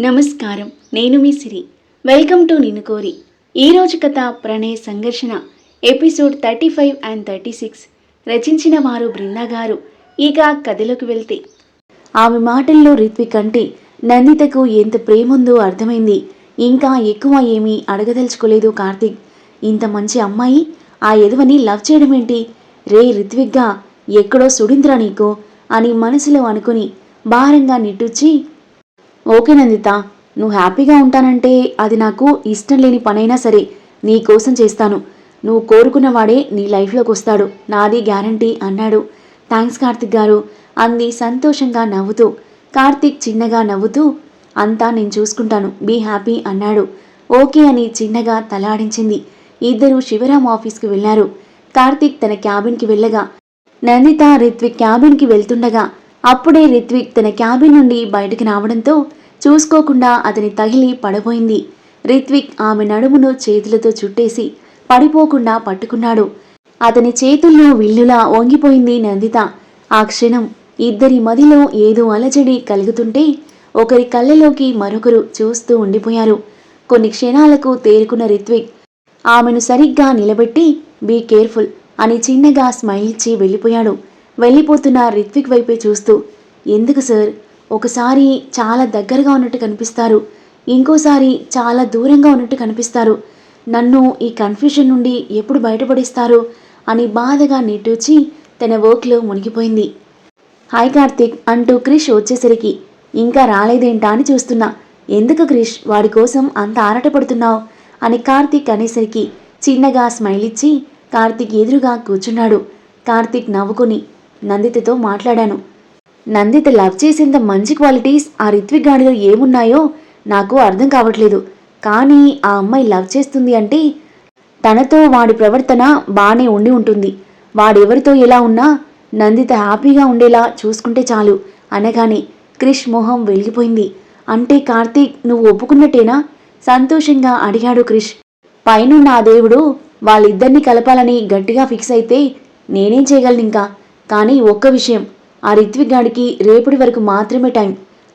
నమస్కారం. నేను మీ సిరి. Welcome to నిన్ను కోరి. ఈరోజు కథ ప్రణయ సంఘర్షణ. Episode thirty five and thirty six. రచించిన వారు బృందా గారు. ఇక కథలోకి వెళ్తే. ఆమె మాటల్లో రిత్విక్ అంటే నందితకు ఎంత ప్రేముందో అర్థమైంది. ఇంకా ఎక్కువ ఏమీ అడగదలుచుకోలేదు కార్తీక్. ఇంత మంచి అమ్మాయి ఆ ఎదువని లవ్ చేయడమేంటి రే రిత్విక్గా ఎక్కడో సుడింద్రా నీకు అని మనసులో అనుకుని భారంగా నిట్టూర్చి ఓకే నందిత నువ్వు హ్యాపీగా ఉంటానంటే అది నాకు ఇష్టం లేని పనైనా సరే నీ కోసం చేస్తాను. నువ్వు కోరుకున్నవాడే నీ లైఫ్లోకి వస్తాడు. నాది గ్యారంటీ అన్నాడు. థ్యాంక్స్ కార్తిక్ గారు. అంది సంతోషంగా నవ్వుతూ. కార్తిక్ చిన్నగా నవ్వుతూ అంతా నేను చూసుకుంటాను. బీ హ్యాపీ అన్నాడు. ఓకే అని చిన్నగా తలాడించింది. ఇద్దరు శివరాం ఆఫీస్కి వెళ్ళారు కార్తిక్ తన క్యాబిన్కి వెళ్ళగా నందిత రిత్విక్ క్యాబిన్కి వెళ్తుండగా అప్పుడే రిత్విక్ తన క్యాబిన్ నుండి బయటికి రావడంతో చూసుకోకుండా అతని తగిలి పడబోయింది రిత్విక్ ఆమె నడుమును చేతులతో చుట్టేసి పడిపోకుండా పట్టుకున్నాడు. అతని చేతుల్లో విల్లులా వంగిపోయింది నందిత. ఆ క్షణం ఇద్దరి మదిలో ఏదో అలజడి కలుగుతుంటే ఒకరి కళ్ళలోకి మరొకరు చూస్తూ ఉండిపోయారు. కొన్ని క్షణాలకు తేరుకున్న రిత్విక్ ఆమెను సరిగ్గా నిలబెట్టి బీ కేర్ఫుల్ అని చిన్నగా స్మైల్ ఇచ్చి వెళ్ళిపోయాడు. వెళ్ళిపోతున్న రిత్విక్ వైపే చూస్తూ ఎందుకు సార్? ఒకసారి చాలా దగ్గరగా ఉన్నట్టు కనిపిస్తారు. ఇంకోసారి చాలా దూరంగా ఉన్నట్టు కనిపిస్తారు. నన్ను ఈ కన్ఫ్యూషన్ నుండి ఎప్పుడు బయటపడిస్తారు? అని బాధగా నిట్టూచి తన వర్క్లో మునిగిపోయింది. హాయ్ కార్తిక్ అంటూ క్రిష్ వచ్చేసరికి ఇంకా రాలేదేంటా అని చూస్తున్నా. ఎందుకు క్రిష్? వాడి కోసం అంత ఆరాటపడుతున్నావు? అని కార్తిక్ అనేసరికి చిన్నగా స్మైల్ ఇచ్చి కార్తిక్ ఎదురుగా కూర్చున్నాడు. కార్తిక్ నవ్వుకుని నందితతో మాట్లాడాను. నందిత లవ్ చేసేంత మంచి క్వాలిటీస్ ఆ రిత్విక్ గాడిలో ఏమున్నాయో నాకు అర్థం కావట్లేదు. కానీ ఆ అమ్మాయి లవ్ చేస్తుంది అంటే తనతో వాడి ప్రవర్తన బాగానే ఉండి ఉంటుంది. వాడెవరితో ఎలా ఉన్నా నందిత హ్యాపీగా ఉండేలా చూసుకుంటే చాలు. అనగానే క్రిష్ మొహం వెలిగిపోయింది. అంటే కార్తీక్ నువ్వు ఒప్పుకున్నట్టేనా? సంతోషంగా అడిగాడు క్రిష్. పైనున్న ఆ దేవుడు వాళ్ళిద్దరిని కలపాలని గట్టిగా ఫిక్స్ అయితే నేనేం చేయగలను ఇంకా కానీ ఒక్క విషయం. ఆ రిత్విక్ గాడికి రేపటి వరకు మాత్రమే టైం.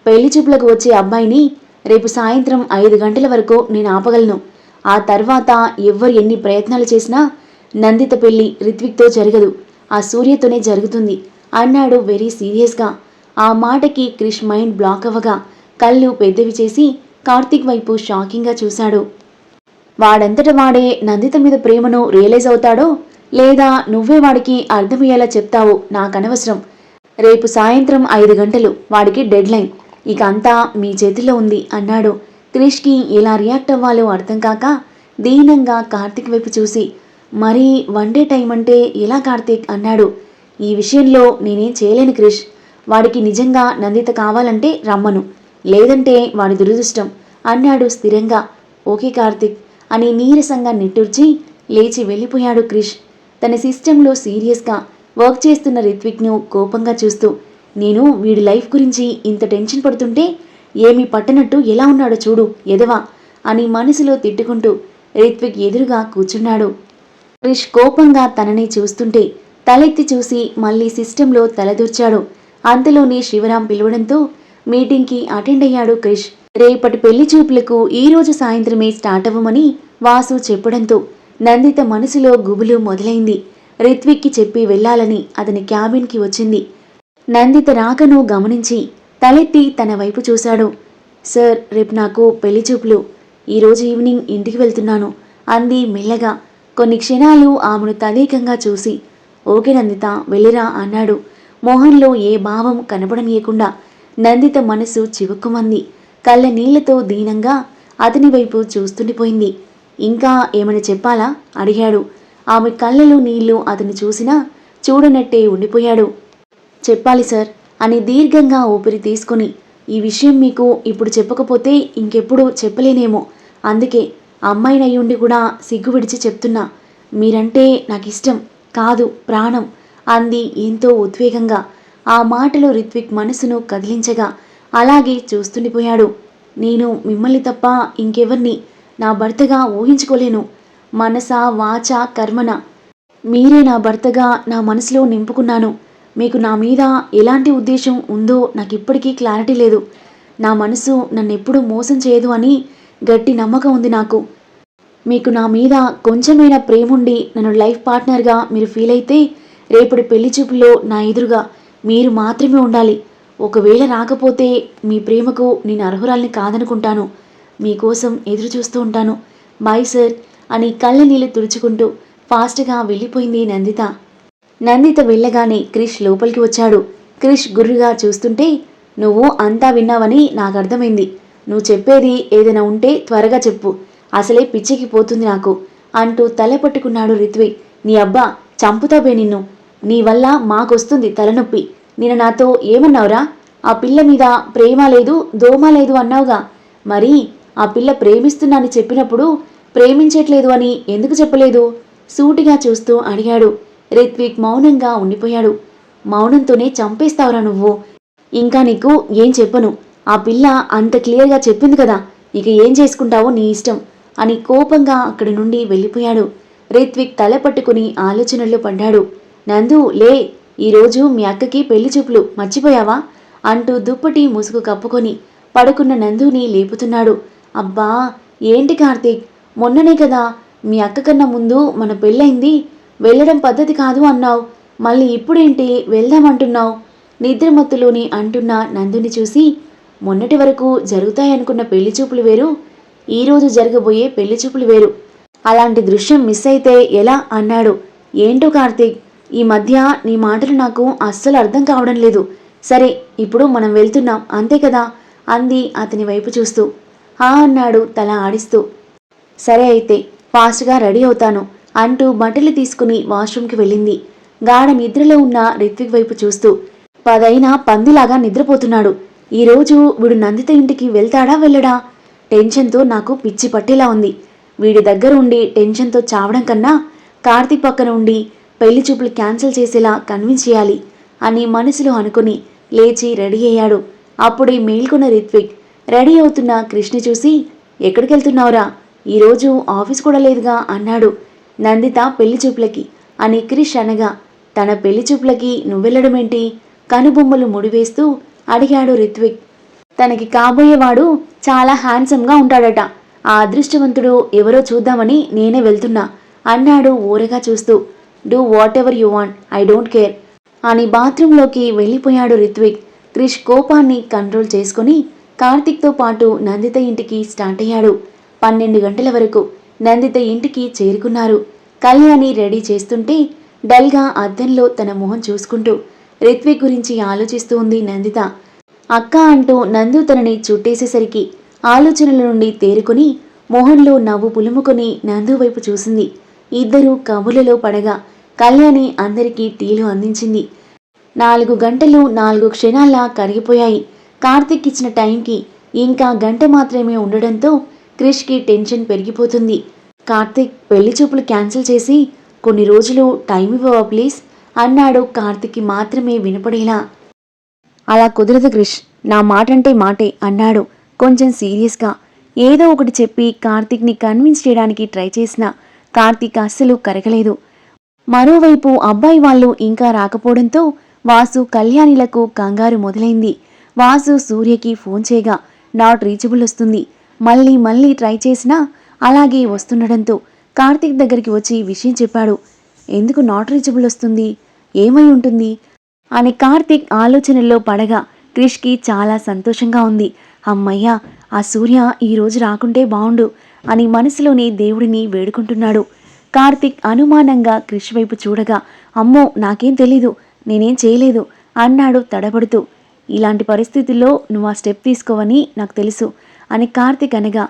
పెళ్ళి చూపులకు వచ్చే అబ్బాయిని రేపు సాయంత్రం ఐదు గంటల వరకు నేను ఆపగలను. ఆ తర్వాత ఎవ్వరు ఎన్ని ప్రయత్నాలు చేసినా నందిత పెళ్ళి రిత్విక్తో జరగదు. ఆ సూర్యతోనే జరుగుతుంది. అన్నాడు వెరీ సీరియస్గా ఆ మాటకి క్రిష్ మైండ్ బ్లాక్ అవ్వగా కళ్ళు పెద్దవి చేసి కార్తీక్ వైపు షాకింగ్గా చూశాడు. వాడంతట వాడే నందిత మీద ప్రేమను రియలైజ్ అవుతాడో లేదా నువ్వే వాడికి అర్థమయ్యేలా చెప్తావు నాకనవసరం. రేపు సాయంత్రం ఐదు గంటలు వాడికి డెడ్ లైన్ ఇక అంతా మీ చేతిలో ఉంది అన్నాడు. క్రిష్కి ఎలా రియాక్ట్ అవ్వాలో అర్థం కాక దీనంగా కార్తీక్ వైపు చూసి మరీ వన్ డే టైం అంటే ఎలా కార్తీక్? అన్నాడు. ఈ విషయంలో నేనేం చేయలేను క్రిష్. వాడికి నిజంగా నందిత కావాలంటే రమ్మను. లేదంటే వాడి దురదృష్టం అన్నాడు స్థిరంగా. ఓకే కార్తీక్ అని నీరసంగా నిట్టూర్చి లేచి వెళ్ళిపోయాడు క్రిష్. తన సిస్టంలో సీరియస్గా వర్క్ చేస్తున్న రిత్విక్ను కోపంగా చూస్తూ నేను వీడి లైఫ్ గురించి ఇంత టెన్షన్ పడుతుంటే ఏమీ పట్టనట్టు ఎలా ఉన్నాడో చూడు ఎదవా అని మనసులో తిట్టుకుంటూ రిత్విక్ ఎదురుగా కూర్చున్నాడు. క్రిష్ కోపంగా తనని చూస్తుంటే తలెత్తి చూసి మళ్ళీ సిస్టంలో తలదూర్చాడు. అంతలోనే శివరాం పిలవడంతో మీటింగ్కి అటెండ్ అయ్యాడు క్రిష్. రేపటి పెళ్ళి చూపులకు ఈరోజు సాయంత్రమే స్టార్ట్ అవ్వమని వాసు చెప్పడంతో నందిత మనసులో గుబులు మొదలైంది. రిత్విక్కి చెప్పి వెళ్ళాలని అతని క్యాబిన్కి వచ్చింది. నందిత రాకను గమనించి తలెత్తి తన వైపు చూశాడు. సార్ రేపు నాకు పెళ్ళి చూపులు. ఈరోజు ఈవినింగ్ ఇంటికి వెళ్తున్నాను అంది మెల్లగా. కొన్ని క్షణాలు ఆమెను తదేకంగా చూసి ఓకే నందిత వెళ్ళిరా అన్నాడు. మోహన్లో ఏ భావం కనపడనీయకుండా నందిత మనసు చివుక్కుమంది. కళ్ళ నీళ్ళతో దీనంగా అతని వైపు చూస్తుండిపోయింది. ఇంకా ఏమైనా చెప్పాలా? అడిగాడు. ఆమె కళ్ళలో నీళ్ళు అతను చూసినా చూడనట్టే ఉండిపోయాడు. చెప్పాలి సార్ అని దీర్ఘంగా ఊపిరి తీసుకుని ఈ విషయం మీకు ఇప్పుడు చెప్పకపోతే ఇంకెప్పుడు చెప్పలేనేమో. అందుకే అమ్మాయినయ్యుండి కూడా సిగ్గు విడిచి చెప్తున్నా. మీరంటే నాకు ఇష్టం కాదు ప్రాణం అంది ఎంతో ఉద్వేగంగా. ఆ మాటలో రిత్విక్ మనసును కదిలించగా అలాగే చూస్తుండిపోయాడు. నేను మిమ్మల్ని తప్ప ఇంకెవర్ని నా భర్తగా ఊహించుకోలేను. మనస వాచ కర్మన? మీరే నా భర్తగా నా మనసులో నింపుకున్నాను. మీకు నా మీద ఎలాంటి ఉద్దేశం ఉందో నాకు ఇప్పటికీ క్లారిటీ లేదు. నా మనసు నన్ను ఎప్పుడూ మోసం చేయదు అని గట్టి నమ్మకం ఉంది నాకు. మీకు నా మీద కొంచెమైనా ప్రేముండి నన్ను లైఫ్ పార్ట్నర్గా మీరు ఫీల్ అయితే రేపటి పెళ్ళి చూపులో నా ఎదురుగా మీరు మాత్రమే ఉండాలి. ఒకవేళ రాకపోతే మీ ప్రేమకు నేను అర్హురాల్ని కాదనుకుంటాను. మీకోసం ఎదురు చూస్తూ ఉంటాను. బాయ్ సార్ అని కళ్ళ నీళ్ళు తుడుచుకుంటూ ఫాస్ట్గా వెళ్ళిపోయింది నందిత. నందిత వెళ్ళగానే క్రిష్ లోపలికి వచ్చాడు. క్రిష్ గుర్రుగా చూస్తుంటే నువ్వు అంతా విన్నావని నాకు అర్థమైంది. నువ్వు చెప్పేది ఏదైనా ఉంటే త్వరగా చెప్పు. అసలే పిచ్చికి పోతుంది నాకు అంటూ తల పట్టుకున్నాడు రిత్వి. నీ అబ్బా చంపుతావే నిన్ను. నీ వల్ల మాకొస్తుంది తలనొప్పి. నేను నాతో ఏమన్నావురా? ఆ పిల్ల మీద ప్రేమ లేదు దోమ లేదు అన్నావుగా. మరి ఆ పిల్ల ప్రేమిస్తున్నాని చెప్పినప్పుడు ప్రేమించట్లేదు అని ఎందుకు చెప్పలేదు? సూటిగా చూస్తూ అడిగాడు. రిత్విక్ మౌనంగా ఉండిపోయాడు. మౌనంతోనే చంపేస్తావురా నువ్వు. ఇంకా నీకు ఏం చెప్పను. ఆ పిల్ల అంత క్లియర్గా చెప్పింది కదా. ఇక ఏం చేసుకుంటావో నీ ఇష్టం అని కోపంగా అక్కడి నుండి వెళ్ళిపోయాడు. రిత్విక్ తల పట్టుకుని ఆలోచనల్లో పడ్డాడు. నందు లే ఈరోజు మీ అక్కకి పెళ్ళి చూపులు మర్చిపోయావా? అంటూ దుప్పటి ముసుగు కప్పుకొని పడుకున్న నందుని లేపుతున్నాడు. అబ్బా ఏంటి కార్తీక్? మొన్ననే కదా మీ అక్క కన్నా ముందు మన పెళ్ళైంది వెళ్ళడం పద్ధతి కాదు అన్నావు. మళ్ళీ ఇప్పుడేంటి వెళ్దామంటున్నావు? నిద్రమత్తులోని అంటున్న నందుని చూసి మొన్నటి వరకు జరుగుతాయనుకున్న పెళ్ళి చూపులు వేరు. ఈరోజు జరగబోయే పెళ్ళి చూపులు వేరు. అలాంటి దృశ్యం మిస్ అయితే ఎలా అన్నాడు. ఏంటో కార్తీక్ ఈ మధ్య నీ మాటలు నాకు అస్సలు అర్థం కావడం లేదు. సరే ఇప్పుడు మనం వెళ్తున్నాం. అంతే కదా? అంది అతని వైపు చూస్తూ. హా అన్నాడు తల ఆడిస్తూ. సరే అయితే ఫాస్ట్గా రెడీ అవుతాను అంటూ బట్టలు తీసుకుని వాష్రూమ్కి వెళ్ళింది. గాఢ నిద్రలో ఉన్న రిత్విక్ వైపు చూస్తూ పదైనా పందిలాగా నిద్రపోతున్నాడు. ఈరోజు వీడు నందిత ఇంటికి వెళ్తాడా వెళ్ళడా? టెన్షన్తో నాకు పిచ్చి పట్టేలా ఉంది. వీడి దగ్గర ఉండి టెన్షన్తో చావడం కన్నా కార్తీక్ పక్కన ఉండి పెళ్ళి చూపులు క్యాన్సిల్ చేసేలా కన్విన్స్ చేయాలి అని మనసులో అనుకుని లేచి రెడీ అయ్యాడు. అప్పుడే మేల్కొన్న రిత్విక్ రెడీ అవుతున్న కృష్ణ చూసి ఎక్కడికి వెళ్తున్నావురా ఈరోజు ఆఫీస్ కూడా లేదుగా అన్నాడు. నందిత పెళ్ళి చూపులకి అని క్రిష్ అనగా తన పెళ్ళి చూపులకి నువ్వెళ్ళడమేంటి? కనుబొమ్మలు ముడివేస్తూ అడిగాడు రిత్విక్. తనకి కాబోయేవాడు చాలా హ్యాండ్సమ్గా ఉంటాడట. ఆ అదృష్టవంతుడు ఎవరో చూద్దామని నేనే వెళ్తున్నా అన్నాడు ఊరగా చూస్తూ. Do whatever you want I don't care అని బాత్రూంలోకి వెళ్ళిపోయాడు రిత్విక్. క్రిష్ కోపాన్ని కంట్రోల్ చేసుకుని కార్తిక్తో పాటు నందిత ఇంటికి స్టార్ట్ అయ్యాడు. పన్నెండు గంటల వరకు నందిత ఇంటికి చేరుకున్నారు. కళ్యాణి రెడీ చేస్తుంటే డల్గా అద్దంలో తన మొహం చూసుకుంటూ రిత్విక్ గురించి ఆలోచిస్తూ ఉంది నందిత. అక్క అంటూ నందు తనని చుట్టేసేసరికి ఆలోచనల నుండి తేరుకుని మొహంలో నవ్వు పులుముకొని నందు వైపు చూసింది. ఇద్దరూ కబులలో పడగా కళ్యాణి అందరికీ టీలు అందించింది. నాలుగు గంటలు నాలుగు క్షణాల కరిగిపోయాయి. కార్తిక్ ఇచ్చిన టైంకి ఇంకా గంట మాత్రమే ఉండడంతో క్రిష్కి టెన్షన్ పెరిగిపోతుంది. కార్తిక్ పెళ్ళి చూపులు క్యాన్సిల్ చేసి కొన్ని రోజులు టైం ఇవ్వవా ప్లీజ్? అన్నాడు కార్తిక్కి మాత్రమే వినపడేలా. అలా కుదరదు క్రిష్ నా మాటంటే మాటే అన్నాడు కొంచెం సీరియస్గా. ఏదో ఒకటి చెప్పి కార్తిక్ని కన్విన్స్ చేయడానికి ట్రై చేసినా కార్తీక్ అస్సలు కరగలేదు. మరోవైపు అబ్బాయి వాళ్ళు ఇంకా రాకపోవడంతో వాసు కళ్యాణిలకు కంగారు మొదలైంది. వాసు సూర్యకి ఫోన్ చేయగా నాట్ రీచబుల్ వస్తుంది. మళ్ళీ మళ్ళీ ట్రై చేసినా అలాగే వస్తుండడంతో కార్తీక్ దగ్గరికి వచ్చి విషయం చెప్పాడు. ఎందుకు నాట్ రీచబుల్ వస్తుంది? ఏమై ఉంటుంది? అని కార్తీక్ ఆలోచనల్లో పడగా క్రిష్కి చాలా సంతోషంగా ఉంది. అమ్మయ్య ఆ సూర్య ఈరోజు రాకుంటే బావుండు అని మనసులోనే దేవుడిని వేడుకుంటున్నాడు. కార్తీక్ అనుమానంగా క్రిష్ వైపు చూడగా అమ్మో నాకేం తెలీదు. నేనేం చేయలేదు అన్నాడు తడబడుతూ. ఇలాంటి పరిస్థితుల్లో నువ్వు ఆ స్టెప్ తీసుకోవని నాకు తెలుసు అని కార్తిక్ అనగా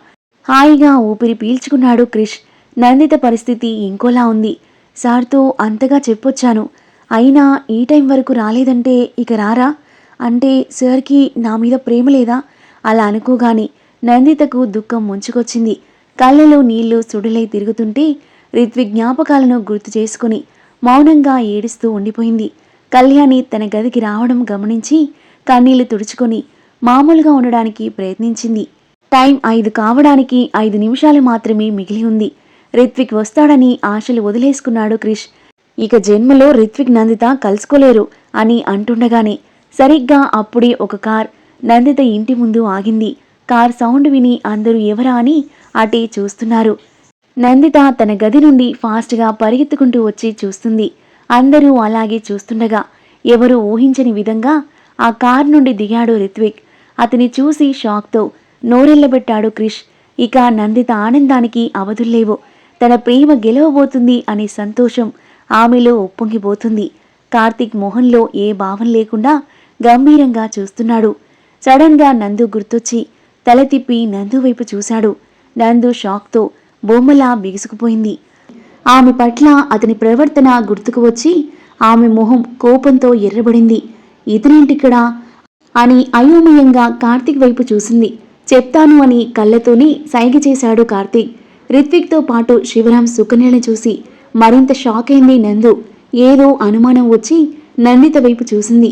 హాయిగా ఊపిరి పీల్చుకున్నాడు క్రిష్. నందిత పరిస్థితి ఇంకోలా ఉంది. సార్తో అంతగా చెప్పొచ్చాను. అయినా ఈ టైం వరకు రాలేదంటే ఇక రారా? అంటే సార్కి నా మీద ప్రేమ లేదా? అలా అనుకోగాని నందితకు దుఃఖం ముంచుకొచ్చింది. కళ్ళలో నీళ్ళు సుడులై తిరుగుతుంటే రిత్విక్ జ్ఞాపకాలను గుర్తు చేసుకుని మౌనంగా ఏడుస్తూ ఉండిపోయింది. కళ్యాణి తన గదికి రావడం గమనించి కన్నీళ్ళు తుడుచుకొని మామూలుగా ఉండడానికి ప్రయత్నించింది. టైం ఐదు కావడానికి ఐదు నిమిషాలు మాత్రమే మిగిలి ఉంది. రిత్విక్ వస్తాడని ఆశలు వదిలేసుకున్నాడు క్రిష్. ఇక జన్మలో రిత్విక్ నందిత కలుసుకోలేరు అని అంటుండగానే సరిగ్గా అప్పుడే ఒక కార్ నందిత ఇంటి ముందు ఆగింది. కార్ సౌండ్ విని అందరూ ఎవరా అని అటే చూస్తున్నారు. నందిత తన గది నుండి ఫాస్ట్గా పరిగెత్తుకుంటూ వచ్చి చూస్తుంది. అందరూ అలాగే చూస్తుండగా ఎవరు ఊహించని విధంగా ఆ కార్ నుండి దిగాడు రిత్విక్. అతని చూసి షాక్తో నోరెళ్ళబెట్టాడు క్రిష్. ఇక నందిత ఆనందానికి అవధుల్లేవు. తన ప్రేమ గెలవబోతుంది అనే సంతోషం ఆమెలో ఉప్పొంగిపోతుంది. కార్తీక్ మొహంలో ఏ భావం లేకుండా గంభీరంగా చూస్తున్నాడు. సడన్గా నందు గుర్తొచ్చి తల తిప్పి నందు వైపు చూశాడు. నందు షాక్తో బొమ్మలా బిగుసుకుపోయింది. ఆమె పట్ల అతని ప్రవర్తన గుర్తుకు వచ్చి ఆమె మొహం కోపంతో ఎర్రబడింది. ఇతనేంటిక్కడా అని అయోమయంగా కార్తీక్ వైపు చూసింది. చెప్తాను అని కళ్ళతోనే సైగ చేశాడు కార్తీక్. రిత్విక్తో పాటు శివరాం సుకన్యని చూసి మరింత షాక్ అయింది నందు. ఏదో అనుమానం వచ్చి నందిత వైపు చూసింది.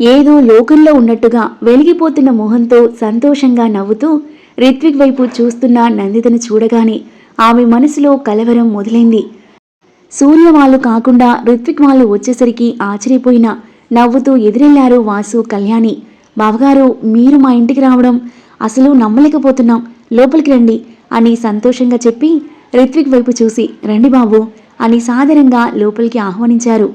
ఏదో లోకంలో ఉన్నట్టుగా వెలిగిపోతున్న మొహంతో సంతోషంగా నవ్వుతూ రిత్విక్ వైపు చూస్తున్న నందితను చూడగానే ఆమె మనసులో కలవరం మొదలైంది. సూర్య వాళ్ళు కాకుండా రిత్విక్ వాళ్ళు వచ్చేసరికి ఆశ్చర్యపోయిన నవ్వుతూ ఎదురెళ్ళారు వాసు కళ్యాణి. బావగారు మీరు మా ఇంటికి రావడం అసలు నమ్మలేకపోతున్నాం. లోపలికి రండి అని సంతోషంగా చెప్పి రిత్విక్ వైపు చూసి రండి బాబు అని సాదరంగా లోపలికి ఆహ్వానించారు.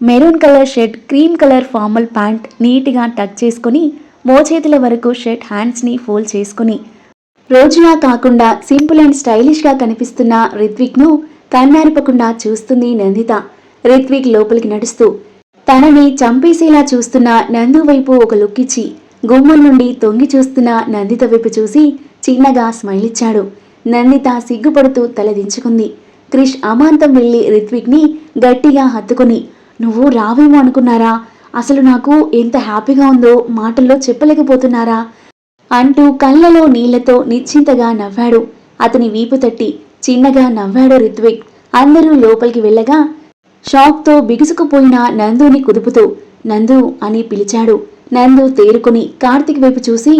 Maroon colour shirt cream colour formal pant నీట్గా టక్ చేసుకుని మోచేతుల వరకు షర్ట్ హ్యాండ్స్ని ఫోల్డ్ చేసుకుని. రోజులా కాకుండా సింపుల్ అండ్ స్టైలిష్గా కనిపిస్తున్న రిత్విక్ను కన్నారిపకుండా చూస్తుంది నందిత. రిత్విక్ లోపలికి నడుస్తూ తనని చంపేసేలా చూస్తున్న నందు వైపు ఒక లుక్కిచ్చి గుమ్మం నుండి తొంగి చూస్తున్న నందిత వైపు చూసి చిన్నగా స్మైల్ ఇచ్చాడు. నందిత సిగ్గుపడుతూ తలదించుకుంది క్రిష్ అమాంతం వెళ్ళి రిత్విక్ని గట్టిగా హత్తుకుని నువ్వు రావేమో అనుకున్నారా? అసలు నాకు ఎంత హ్యాపీగా ఉందో మాటల్లో చెప్పలేకపోతున్నారా? అంటూ కళ్ళలో నీళ్ళతో నిశ్చింతగా నవ్వాడు. అతని వీపు తట్టి చిన్నగా నవ్వాడు రిత్విక్. అందరూ లోపలికి వెళ్ళగా షాక్తో బిగుసుకుపోయిన నందుని కుదుపుతూ నందు అని పిలిచాడు. నందు తేరుకుని కార్తిక్ వైపు చూసి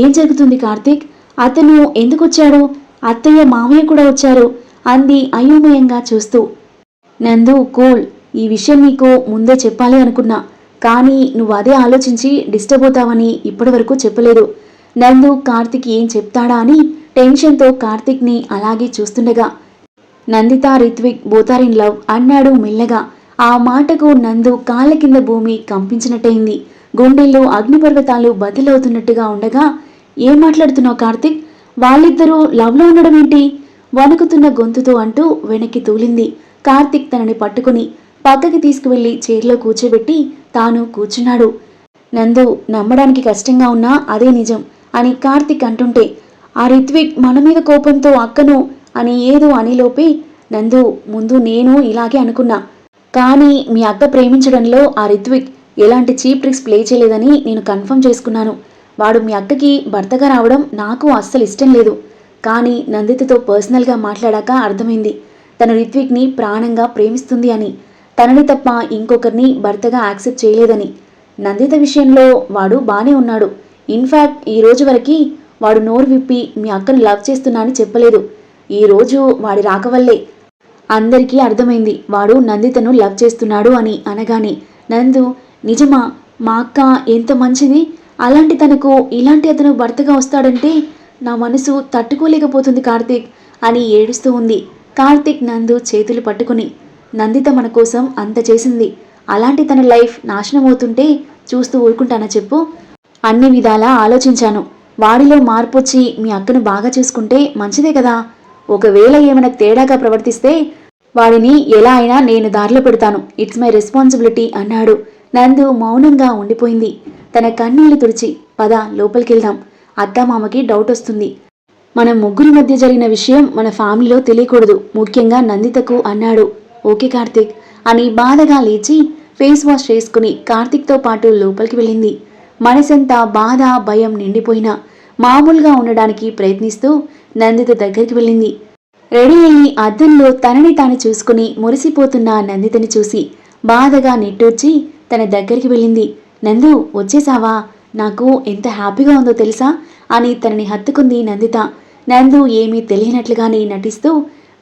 ఏం జరుగుతుంది కార్తిక్? అతను ఎందుకొచ్చాడు? అత్తయ్య మామయ్య కూడా వచ్చారు అంది అయోమయంగా చూస్తూ. నందు కూల్. ఈ విషయం నీకు ముందే చెప్పాలి అనుకున్నా. కానీ నువ్వు అదే ఆలోచించి డిస్టర్బ్ అవుతావని ఇప్పటివరకు చెప్పలేదు. నందు కార్తిక్ ఏం చెప్తాడా అని టెన్షన్తో కార్తిక్ని అలాగే చూస్తుండగా Nandita Ritvik both are in love అన్నాడు మెల్లగా. ఆ మాటకు నందు కాళ్ళ కింద భూమి కంపించినట్టయింది. గుండెల్లో అగ్నిపర్వతాలు బదిలవుతున్నట్టుగా ఉండగా ఏం మాట్లాడుతున్నావు కార్తిక్? వాళ్ళిద్దరూ లవ్లో ఉండడం ఏంటి? వణుకుతున్న గొంతుతో అంటూ వెనక్కి తూలింది. కార్తిక్ తనని పట్టుకుని పక్కకి తీసుకువెళ్ళి చైర్లో కూర్చోబెట్టి తాను కూర్చున్నాడు. నందు నమ్మడానికి కష్టంగా ఉన్నా అదే నిజం అని కార్తిక్ అంటుంటే ఆ రిత్విక్ మన మీద కోపంతో అక్కను అని ఏదో అనిలోపే నందు ముందు నేను ఇలాగే అనుకున్నా. కానీ మీ అక్క ప్రేమించడంలో ఆ రిత్విక్ ఎలాంటి చీప్ ట్రిక్స్ ప్లే చేయలేదని నేను కన్ఫర్మ్ చేసుకున్నాను. వాడు మీ అక్కకి భర్తగా రావడం నాకు అస్సలు ఇష్టం లేదు. కానీ నందితతో పర్సనల్గా మాట్లాడాక అర్థమైంది. తను రిత్విక్ని ప్రాణంగా ప్రేమిస్తుంది అని. తనని తప్ప ఇంకొకరిని భర్తగా యాక్సెప్ట్ చేయలేదని. నందిత విషయంలో వాడు బానే ఉన్నాడు. ఇన్ఫ్యాక్ట్ ఈ రోజు వరకు వాడు నోరు విప్పి మీ అక్కను లవ్ చేస్తున్నా అని చెప్పలేదు. ఈ రోజు వాడి రాక వల్లే. అందరికీ అర్థమైంది వాడు నందితను లవ్ చేస్తున్నాడు అని అనగానే నందు నిజమా మా అక్క ఎంత మంచిది? అలాంటి తనకు ఇలాంటి అతను భర్తగా వస్తాడంటే నా మనసు తట్టుకోలేకపోతుంది కార్తీక్ అని ఏడుస్తూ ఉంది. కార్తీక్ నందు చేతులు పట్టుకుని నందిత మన కోసం అంత చేసింది. అలాంటి తన లైఫ్ నాశనం అవుతుంటే చూస్తూ ఊరుకుంటానా చెప్పు? అన్ని విధాలా ఆలోచించాను. వాడిలో మార్పు వచ్చి మీ అక్కను బాగా చూసుకుంటే మంచిదే కదా. ఒకవేళ ఏమైనా తేడాగా ప్రవర్తిస్తే వాడిని ఎలా అయినా నేను దారిలో పెడతాను. ఇట్స్ మై రెస్పాన్సిబిలిటీ అన్నాడు. నందు మౌనంగా ఉండిపోయింది. తన కన్నీళ్ళు తుడిచి పద లోపలికెళ్దాం. అత్తమామకి డౌట్ వస్తుంది. మన ముగ్గురి మధ్య జరిగిన విషయం మన ఫ్యామిలీలో తెలియకూడదు. ముఖ్యంగా నందితకు అన్నాడు. ఓకే కార్తీక్ అని బాధగా లేచి ఫేస్ వాష్ చేసుకుని కార్తీక్తో పాటు లోపలికి వెళ్ళింది. మనసంతా బాధ భయం నిండిపోయినా మామూలుగా ఉండడానికి ప్రయత్నిస్తూ నందిత దగ్గరికి వెళ్ళింది. రెడీ అయ్యి అద్దంలో తనని తాను చూసుకుని మురిసిపోతున్న నందితని చూసి బాధగా నిట్టూర్చి తన దగ్గరికి వెళ్ళింది. నందు వచ్చేసావా నాకు ఎంత హ్యాపీగా ఉందో తెలుసా? అని తనని హత్తుకుంది నందిత. నందు ఏమీ తెలియనట్లుగానే నటిస్తూ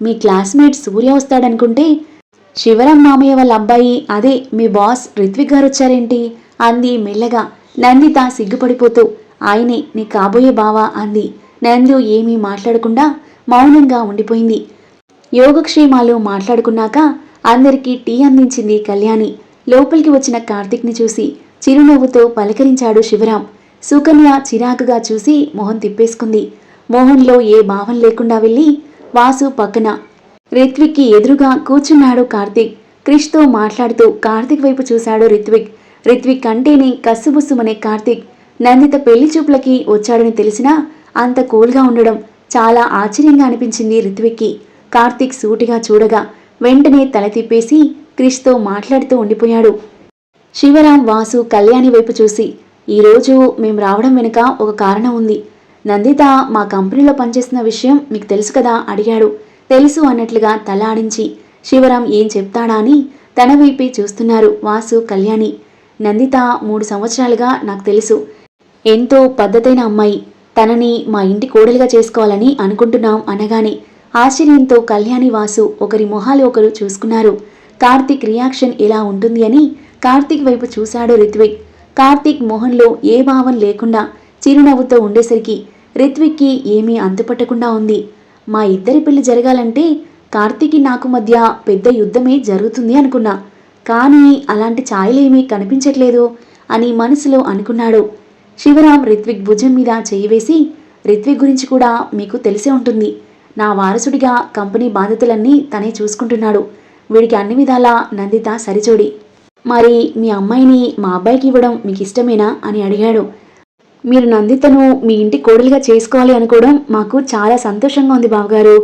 మీ క్లాస్మేట్ సూర్య వస్తాడనుకుంటే శివరాం మామయ్య వాళ్ళ అబ్బాయి అదే మీ బాస్ రిత్విక్ గారు వచ్చారేంటి అంది మెల్లగా. నందిత సిగ్గుపడిపోతూ ఆయనే నీ కాబోయే బావా అంది. నందు ఏమీ మాట్లాడకుండా మౌనంగా ఉండిపోయింది. యోగక్షేమాలు మాట్లాడుకున్నాక అందరికీ టీ అందించింది కళ్యాణి. లోపలికి వచ్చిన కార్తిక్ని చూసి చిరునవ్వుతో పలకరించాడు శివరాం. సుకన్య చిరాకుగా చూసి మొహం తిప్పేసుకుంది. మోహన్లో ఏ భావం లేకుండా వెళ్ళి వాసు పక్కన రిత్విక్కి ఎదురుగా కూర్చున్నాడు కార్తిక్. క్రిష్తో మాట్లాడుతూ కార్తిక్ వైపు చూశాడు రిత్విక్. రిత్విక్ అంటేనే కస్సుబుస్సుమనే కార్తిక్. నందిత పెళ్ళి చూపులకి వచ్చాడని తెలిసినా అంత కూల్గా ఉండడం చాలా ఆశ్చర్యంగా అనిపించింది రిత్విక్కి కార్తీక్ సూటిగా చూడగా వెంటనే తల తిప్పేసి క్రిష్తో మాట్లాడుతూ ఉండిపోయాడు. శివరాం వాసు కళ్యాణి వైపు చూసి ఈరోజు మేం రావడం వెనుక ఒక కారణం ఉంది. నందిత మా కంపెనీలో పనిచేస్తున్న విషయం మీకు తెలుసు కదా అడిగాడు. తెలుసు అన్నట్లుగా తల ఆడించి శివరాం ఏం చెప్తాడా అని తన వైపే చూస్తున్నారు వాసు కళ్యాణి. నందిత మూడు సంవత్సరాలుగా నాకు తెలుసు. ఎంతో పద్ధతైన అమ్మాయి. తనని మా ఇంటి కోడలుగా చేసుకోవాలని అనుకుంటున్నాం అనగానే ఆశ్చర్యంతో కళ్యాణి వాసు ఒకరి మొహాలు ఒకరు చూసుకున్నారు. కార్తిక్ రియాక్షన్ ఎలా ఉంటుంది అని కార్తిక్ వైపు చూశాడు రిత్విక్. కార్తీక్ మొహంలో ఏ భావం లేకుండా చిరునవ్వుతో ఉండేసరికి రిత్విక్కి ఏమీ అంతుపట్టకుండా ఉంది. మా ఇద్దరి పెళ్ళి జరగాలంటే కార్తీకి నాకు మధ్య పెద్ద యుద్ధమే జరుగుతుంది అనుకున్నా. కానీ అలాంటి ఛాయలేమీ కనిపించట్లేదు అని మనసులో అనుకున్నాడు. శివరాం రిత్విక్ భుజం మీద చేయి వేసి రిత్విక్ గురించి కూడా మీకు తెలిసే ఉంటుంది. నా వారసుడిగా కంపెనీ బాధ్యతలన్నీ తనే చూసుకుంటున్నాడు. వీడికి అన్ని విధాలా నందిత సరిచోడి. మరి మీ అమ్మాయిని మా అబ్బాయికి ఇవ్వడం మీకు ఇష్టమేనా? అని అడిగాడు. మీరు నందితను మీ ఇంటి కోడలిగా చేసుకోవాలి అనుకోవడం మాకు చాలా సంతోషంగా ఉంది బావగారు.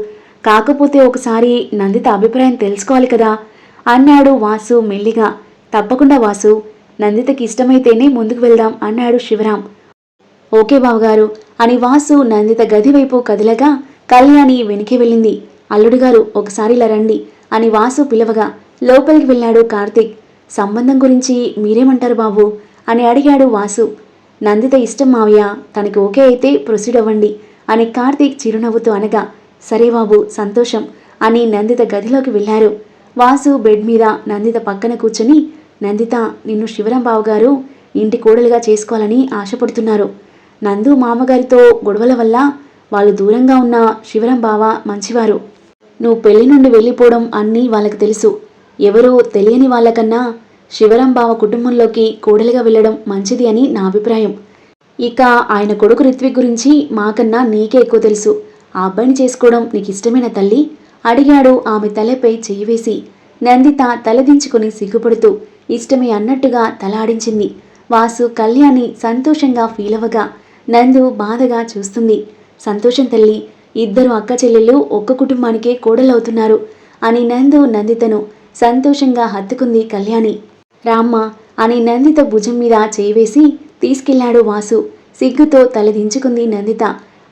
కాకపోతే ఒకసారి నందిత అభిప్రాయం తెలుసుకోవాలి కదా అన్నాడు వాసు మెల్లిగా. తప్పకుండా వాసు. నందితకి ఇష్టమైతేనే ముందుకు వెళ్దాం అన్నాడు శివరాం. ఓకే బావగారు అని వాసు నందిత గది వైపు కదిలగా కళ్యాణి వెనక్కి వెళ్ళింది. అల్లుడు గారు ఒకసారి ఇలా రండి అని వాసు పిలవగా లోపలికి వెళ్ళాడు కార్తీక్. సంబంధం గురించి మీరేమంటారు బాబు? అని అడిగాడు వాసు. నందిత ఇష్టం మావయ్య తనకి ఓకే అయితే ప్రొసీడ్ అవ్వండి అని కార్తీక్ చిరునవ్వుతూ అనగా సరే బాబు సంతోషం అని నందిత గదిలోకి వెళ్ళారు. వాసు బెడ్ మీద నందిత పక్కన కూర్చుని నందిత నిన్ను శివరాం బావ గారు ఇంటి కోడలుగా చేసుకోవాలని ఆశపడుతున్నారు. నందు మామగారితో గొడవల వల్ల వాళ్ళు దూరంగా ఉన్న శివరాం బావ మంచివారు. నువ్వు పెళ్ళి నుండి వెళ్ళిపోవడం అన్నీ వాళ్ళకి తెలుసు. ఎవరో తెలియని వాళ్ళకన్నా శివరాం బావ కుటుంబంలోకి కోడలిగా వెళ్ళడం మంచిది అని నా అభిప్రాయం. ఇక ఆయన కొడుకు రిత్విక్ గురించి మాకన్నా నీకే ఎక్కువ తెలుసు. ఆ అబ్బాయిని చేసుకోవడం నీకు ఇష్టమైన తల్లి? అడిగాడు ఆమె తలపై చేయివేసి వేసి. నందిత తలదించుకుని సిగ్గుపడుతూ ఇష్టమే అన్నట్టుగా తలాడించింది. వాసు కళ్యాణి సంతోషంగా ఫీల్ అవ్వగా నందు బాధగా చూస్తుంది. సంతోషం తల్లి ఇద్దరు అక్క చెల్లెళ్ళు ఒక్క కుటుంబానికే కోడలవుతున్నారు అని నందు నందితను సంతోషంగా హత్తుకుంది కళ్యాణి. రామ్మ అని నందిత భుజం మీద చేయివేసి తీసుకెళ్ళాడు వాసు. సిగ్గుతో తలదించుకుంది నందిత.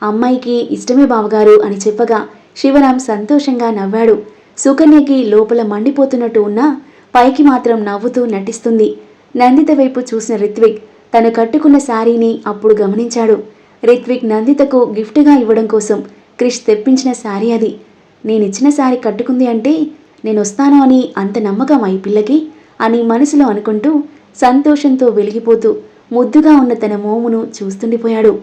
అమ్మాయికి ఇష్టమే బావగారు అని చెప్పగా శివరాం సంతోషంగా నవ్వాడు. సుకన్యకి లోపల మండిపోతున్నట్టు ఉన్నా పైకి మాత్రం నవ్వుతూ నటిస్తుంది. నందిత వైపు చూసిన రిత్విక్ తను కట్టుకున్న శారీని అప్పుడు గమనించాడు. రిత్విక్ నందితకు గిఫ్ట్గా ఇవ్వడం కోసం క్రిష్ తెప్పించిన శారీ అది. నేనిచ్చిన శారీ కట్టుకుంది అంటే నేను వస్తాను అని అంత నమ్మకం ఈ పిల్లకి అని మనసులో అనుకుంటూ సంతోషంతో వెలిగిపోతూ ముద్దుగా ఉన్న తన మోమును చూస్తుండిపోయాడు.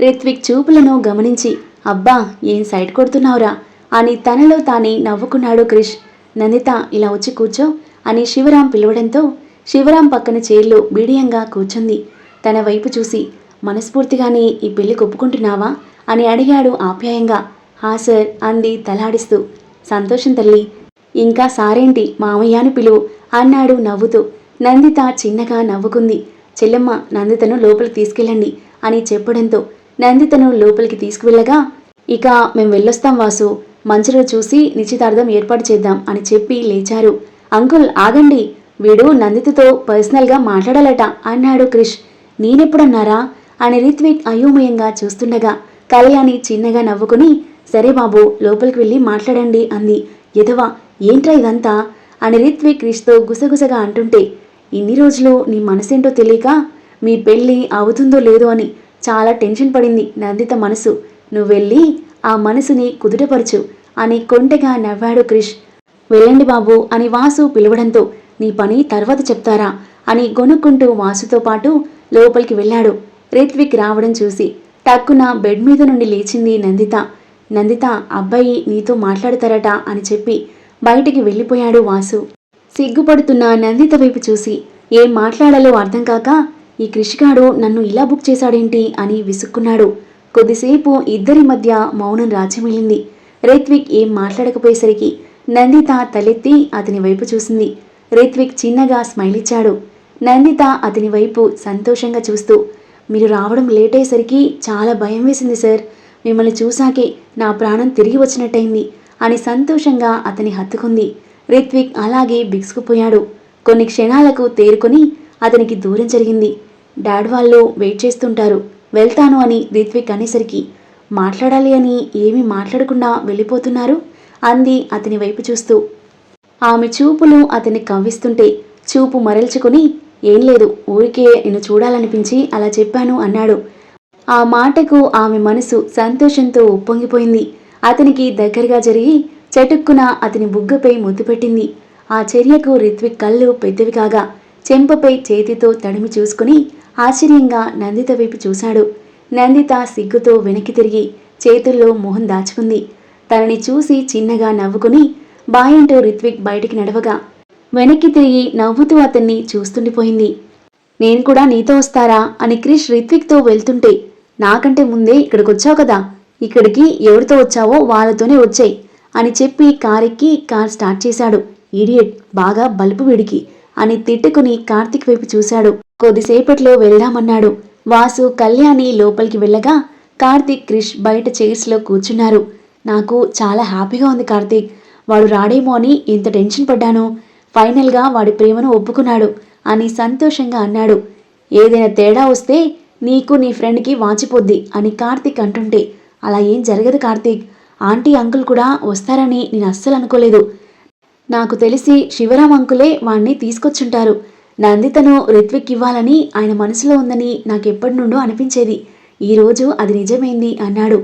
రిత్విక్ చూపులను గమనించి అబ్బా ఏం సైడ్ కొడుతున్నావురా? అని తనలో తానే నవ్వుకున్నాడు క్రిష్. నందిత ఇలా వచ్చి కూర్చో. అని శివరాం పిలవడంతో శివరాం పక్కన చైర్లో బిడియంగా కూర్చుంది. తన వైపు చూసి మనస్ఫూర్తిగానే ఈ పెళ్ళి ఒప్పుకుంటున్నావా అని అడిగాడు ఆప్యాయంగా. హా సార్ అంది తలాడిస్తూ. సంతోషం తల్లి. ఇంకా సారేంటి? మామయ్యాను పిలువు అన్నాడు నవ్వుతూ. నందిత చిన్నగా నవ్వుకుంది. చెల్లెమ్మ నందితను లోపలికి తీసుకెళ్ళండి అని చెప్పడంతో నందితను లోపలికి తీసుకువెళ్ళగా ఇక మేం వెళ్ళొస్తాం వాసు. మంచిరోజు చూసి నిశ్చితార్థం ఏర్పాటు చేద్దాం అని చెప్పి లేచారు. అంకుల్ ఆగండి. వీడు నందితతో పర్సనల్గా మాట్లాడాలట అన్నాడు క్రిష్. నేనెప్పుడన్నారా? అని రిత్విక్ అయోమయంగా చూస్తుండగా కళ్యాణి చిన్నగా నవ్వుకుని సరే బాబు లోపలికి వెళ్ళి మాట్లాడండి అంది. ఎదవా ఏంట్రా ఇదంతా? అని రిత్విక్ క్రిష్తో గుసగుసగా అంటుంటే ఇన్ని రోజులు నీ మనసేంటో తెలియక మీ పెళ్ళి అవుతుందో లేదో అని చాలా టెన్షన్ పడింది నందిత మనసు. నువ్వెళ్ళి ఆ మనసుని కుదుటపరచు అని కొంటెగా నవ్వాడు క్రిష్. వెళ్ళండి బాబు అని వాసు పిలవడంతో నీ పని తర్వాత చెప్తారా అని గొనుక్కుంటూ వాసుతో పాటు లోపలికి వెళ్ళాడు. రిత్విక్ రావడం చూసి టక్కున బెడ్ మీద నుండి లేచింది నందిత. నందిత అబ్బాయి నీతో మాట్లాడతారట అని చెప్పి బయటికి వెళ్ళిపోయాడు వాసు. సిగ్గుపడుతున్న నందిత వైపు చూసి ఏం మాట్లాడాలో అర్థం కాక ఈ కృషికాడు నన్ను ఇలా బుక్ చేశాడేంటి అని విసుక్కున్నాడు. కొద్దిసేపు ఇద్దరి మధ్య మౌనం రాజ్యమిలింది రిత్విక్ ఏం మాట్లాడకపోయేసరికి నందిత తలెత్తి అతని వైపు చూసింది. రిత్విక్ చిన్నగా స్మైల్ ఇచ్చాడు. నందిత అతని వైపు సంతోషంగా చూస్తూ మీరు రావడం లేట్ అయ్యేసరికి చాలా భయం వేసింది సార్. మిమ్మల్ని చూశాకే నా ప్రాణం తిరిగి వచ్చినట్టయింది అని సంతోషంగా అతని హత్తుకుంది. రిత్విక్ అలాగే బిగుసుకుపోయాడు. కొన్ని క్షణాలకు తేరుకొని అతనికి దూరం జరిగింది. డాడ్ వాళ్ళు వెయిట్ చేస్తుంటారు. వెళ్తాను అని రిత్విక్ అనేసరికి మాట్లాడాలి అని ఏమీ మాట్లాడకుండా వెళ్ళిపోతున్నారు? అంది అతని వైపు చూస్తూ. ఆమె చూపులు అతన్ని కవ్విస్తుంటే చూపు మరల్చుకుని ఏం లేదు ఊరికే నిన్ను చూడాలనిపించి అలా చెప్పాను అన్నాడు. ఆ మాటకు ఆమె మనసు సంతోషంతో ఉప్పొంగిపోయింది. అతనికి దగ్గరగా జరిగి చటుక్కున అతని బుగ్గపై ముద్దు పెట్టింది. ఆ చర్యకు రిత్విక్ కళ్ళు పెద్దవి కాగా చెంపపై చేతితో తడిమి చూసుకుని ఆశ్చర్యంగా నందిత వైపు చూశాడు. నందిత సిగ్గుతో వెనక్కి తిరిగి చేతుల్లో మొహం దాచుకుంది. తనని చూసి చిన్నగా నవ్వుకుని బాయంటూ రిత్విక్ బయటికి నడవగా వెనక్కి తిరిగి నవ్వుతూ అతన్ని చూస్తుండిపోయింది నేను కూడా నీతో వస్తారా? అని క్రిష్ రిత్విక్తో వెళ్తుంటే నాకంటే ముందే ఇక్కడికి వచ్చావు కదా. ఇక్కడికి ఎవరితో వచ్చావో వాళ్ళతోనే వచ్చాయి అని చెప్పి కారెక్కి కార్ స్టార్ట్ చేశాడు. ఇడియట్ బాగా బలుపు విడికి అని తిట్టుకుని కార్తిక్ వైపు చూశాడు. కొద్దిసేపట్లో వెళ్దామన్నాడు. వాసు కళ్యాణి లోపలికి వెళ్ళగా కార్తిక్ క్రిష్ బయట చైర్స్లో కూర్చున్నారు. నాకు చాలా హ్యాపీగా ఉంది కార్తీక్. వాడు రాడేమో అని ఇంత టెన్షన్ పడ్డాను. ఫైనల్గా వాడి ప్రేమను ఒప్పుకున్నాడు అని సంతోషంగా అన్నాడు. ఏదైనా తేడా వస్తే నీకు నీ ఫ్రెండ్కి వాచిపోద్ది అని కార్తీక్ అంటుంటే అలా ఏం జరగదు కార్తీక్. ఆంటీ అంకుల్ కూడా వస్తారని నేను అస్సలు అనుకోలేదు. నాకు తెలిసి శివరాం అంకులే వాణ్ణి తీసుకొచ్చుంటారు. నందితను రిత్విక్ ఇవ్వాలని ఆయన మనసులో ఉందని నాకు ఎప్పటి నుండో అనిపించేది. ఈరోజు అది నిజమైంది అన్నాడు.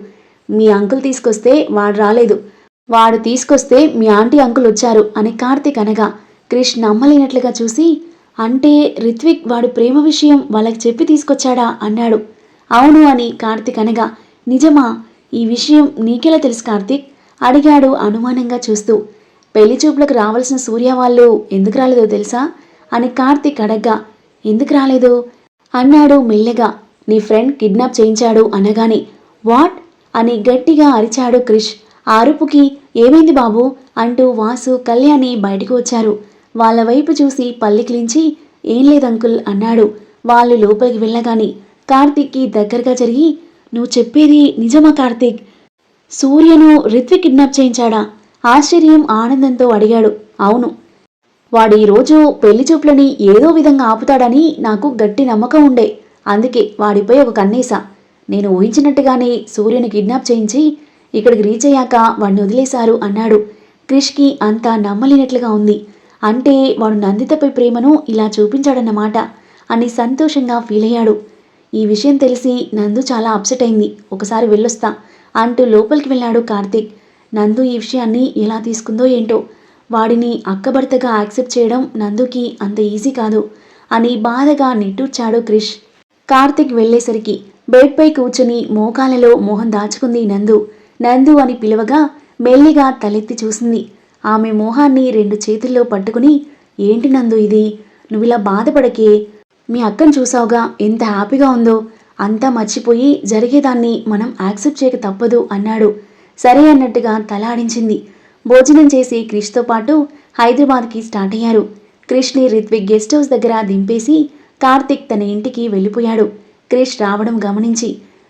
మీ అంకుల్ తీసుకొస్తే వాడు రాలేదు. వాడు తీసుకొస్తే మీ ఆంటీ అంకుల్ వచ్చారు అని కార్తీక్ అనగా క్రిష్ నమ్మలేనట్లుగా చూసి అంటే రిత్విక్ వాడు ప్రేమ విషయం వాళ్ళకి చెప్పి తీసుకొచ్చాడా అన్నాడు. అవును అని కార్తీక్ అనగా నిజమా? ఈ విషయం నీకెలా తెలుసు కార్తీక్? అడిగాడు అనుమానంగా చూస్తూ. పెళ్ళి చూపులకు రావాల్సిన సూర్య వాళ్ళు ఎందుకు రాలేదో తెలుసా? అని కార్తీక్ అడగ్గా ఎందుకు రాలేదు? అన్నాడు మెల్లగా. నీ ఫ్రెండ్ కిడ్నాప్ చేయించాడు అనగానే వాట్? అని గట్టిగా అరిచాడు క్రిష్. ఆరుపుకి అరుపుకి ఏమైంది బాబు? అంటూ వాసు కళ్యాణి బయటకు వచ్చారు. వాళ్ళ వైపు చూసి పల్లికిలించి ఏం లేదు అంకుల్ అన్నాడు. వాళ్ళు లోపలికి వెళ్ళగాని కార్తీక్కి దగ్గరగా జరిగి నువ్వు చెప్పేది నిజమా కార్తీక్? సూర్యను రిత్విక్ కిడ్నాప్ చేయించాడా? ఆశ్చర్యం ఆనందంతో అడిగాడు. అవును. వాడు ఈరోజు పెళ్ళి చూపులని ఏదో విధంగా ఆపుతాడని నాకు గట్టి నమ్మకం ఉండే. అందుకే వాడిపై ఒక కన్నేసా. నేను ఊహించినట్టుగానే సూర్యుని కిడ్నాప్ చేయించి ఇక్కడికి రీచ్ అయ్యాక వాడిని వదిలేశారు అన్నాడు. క్రిష్కి అంతా నమ్మలేనట్లుగా ఉంది. అంటే వాడు నందితపై ప్రేమను ఇలా చూపించాడన్నమాట అని సంతోషంగా ఫీల్ అయ్యాడు. ఈ విషయం తెలిసి నందు చాలా అప్సెట్ అయింది. ఒకసారి వెళ్ళొస్తా అంటూ లోపలికి వెళ్ళాడు కార్తీక్. నందు ఈ విషయాన్ని ఎలా తీసుకుందో ఏంటో వాడిని అక్కబడతగా యాక్సెప్ట్ చేయడం నందుకి అంత ఈజీ కాదు అని బాధగా నిట్టూర్చాడు క్రిష్. కార్తిక్ వెళ్ళేసరికి బెడ్పై కూర్చుని మోకాలలో మోహం దాచుకుంది నందు. నందు అని పిలవగా మెల్లిగా తలెత్తి చూసింది. ఆమె మోహాన్ని రెండు చేతుల్లో పట్టుకుని ఏంటి నందు ఇది? నువ్విలా బాధపడకే. మీ అక్కను చూసావుగా ఎంత హ్యాపీగా ఉందో. అంతా మర్చిపోయి జరిగేదాన్ని మనం యాక్సెప్ట్ చేయక తప్పదు అన్నాడు. సరే అన్నట్టుగా తలాడించింది భోజనం చేసి క్రిష్తో పాటు హైదరాబాద్కి స్టార్ట్ అయ్యారు. క్రిష్ని రిత్విక్ గెస్ట్ హౌస్ దగ్గర దింపేసి కార్తిక్ తన ఇంటికి వెళ్ళిపోయాడు. క్రిష్ రావడం గమనించి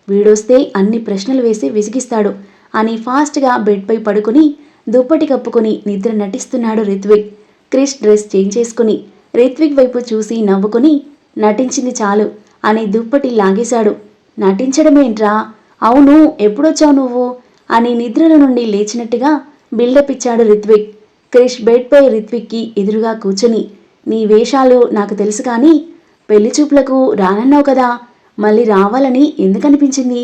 వీడొస్తే అన్ని ప్రశ్నలు వేసి విసిగిస్తాడు. అని ఫాస్ట్గా బెడ్పై పడుకుని దుప్పటి కప్పుకొని నిద్ర నటిస్తున్నాడు రిత్విక్. క్రిష్ డ్రెస్ చేంజ్ చేసుకుని రిత్విక్ వైపు చూసి నవ్వుకుని నటించింది చాలు అని దుప్పటి లాగేశాడు. నటించడమేంట్రా? అవును ఎప్పుడొచ్చావు నువ్వు? అని నిద్రల నుండి లేచినట్టుగా బిల్డప్ ఇచ్చాడు రిత్విక్. క్రిష్ బెడ్పై రిత్విక్కి ఎదురుగా కూర్చుని నీ వేషాలు నాకు తెలుసు కానీ పెళ్ళి చూపులకు రానన్నావు కదా? మళ్ళీ రావాలని ఎందుకనిపించింది?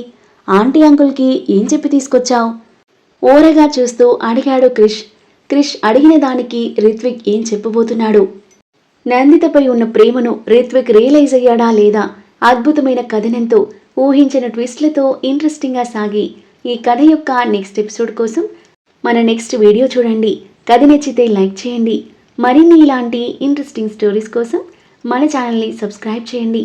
ఆంటీ అంకుల్కి ఏం చెప్పి తీసుకొచ్చావు? ఓరగా చూస్తూ అడిగాడు క్రిష్. క్రిష్ అడిగిన దానికి రిత్విక్ ఏం చెప్పబోతున్నాడు? నందితపై ఉన్న ప్రేమను రిత్విక్ రియలైజ్ అయ్యాడా లేదా? అద్భుతమైన కథనంతో ఊహించిన ట్విస్ట్లతో ఇంట్రెస్టింగ్గా సాగి ఈ కథ యొక్క నెక్స్ట్ ఎపిసోడ్ కోసం మన నెక్స్ట్ వీడియో చూడండి. కథ నచ్చితే లైక్ చేయండి. మరిన్ని ఇలాంటి ఇంట్రెస్టింగ్ స్టోరీస్ కోసం మన ఛానల్ని సబ్స్క్రైబ్ చేయండి.